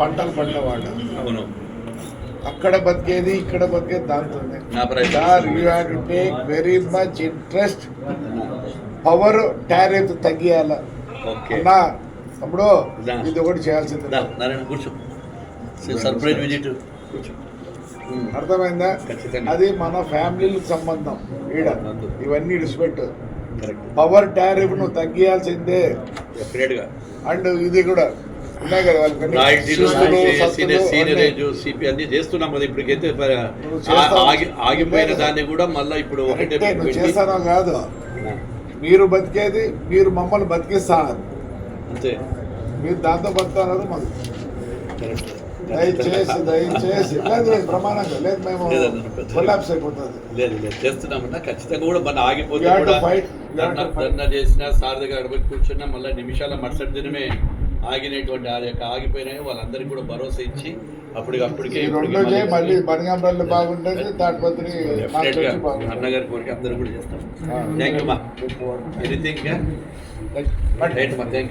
పంటలు పండేవాడు అవును. అక్కడ బతికేది ఇక్కడ బతికేది ప్రయత్నం. Sir you have to take very much interest power tariff తగ్గియాల. అన్నా తమ్ముడు. ఇది ఒకటి చేయాల్సింది. Surprise visit. అర్థమైందా. అది మన ఫ్యామిలీలకు సంబంధం. ఈడ. ఇవన్నీ ఇడిచిపెట్టు కరెక్ట్ పవర్ టారిఫ్ను తగ్గియాల్సిందే. అండ్ ఇది కూడా. ఉన్నాయి కదా అన్నీ. సీనియరేజ్ సిపి అన్ని చేస్తున్నాం కదా ఇప్పటికైతే. ఆగిపోయిన. దాన్ని కూడా మళ్ళీ ఇప్పుడు ఒకటే చేస్తానో కాదు. మీరు బతికేది మీరు మమ్మల్ని బతికిస్తారు అంతే. మీరు దాంతో బతుకుతున్నారు మాకు. దయచేసి దయచేసి. లేదు లేదు ప్రమాణంగా లేదు మేము కొలాప్స్ అయిపోతుంది. లేదు లేదు చేస్తున్నామన్నా ఖచ్చితంగా కూడా మన ఆగిపోతే కూడా చేసినా సార్ దగ్గర అడవి కూర్చున్నా మళ్ళీ నిమిషాల మరుసటి దినమే ఆగినటువంటి ఆ యొక్క ఆగిపోయినాయి. వాళ్ళందరికీ కూడా భరోసా ఇచ్చి అప్పటికి అప్పటికే అన్నగారి కోరిక అందరూ కూడా చేస్తాం థ్యాంక్ యూ మా ఎనీథింగ్ But రైట్ మా థ్యాంక్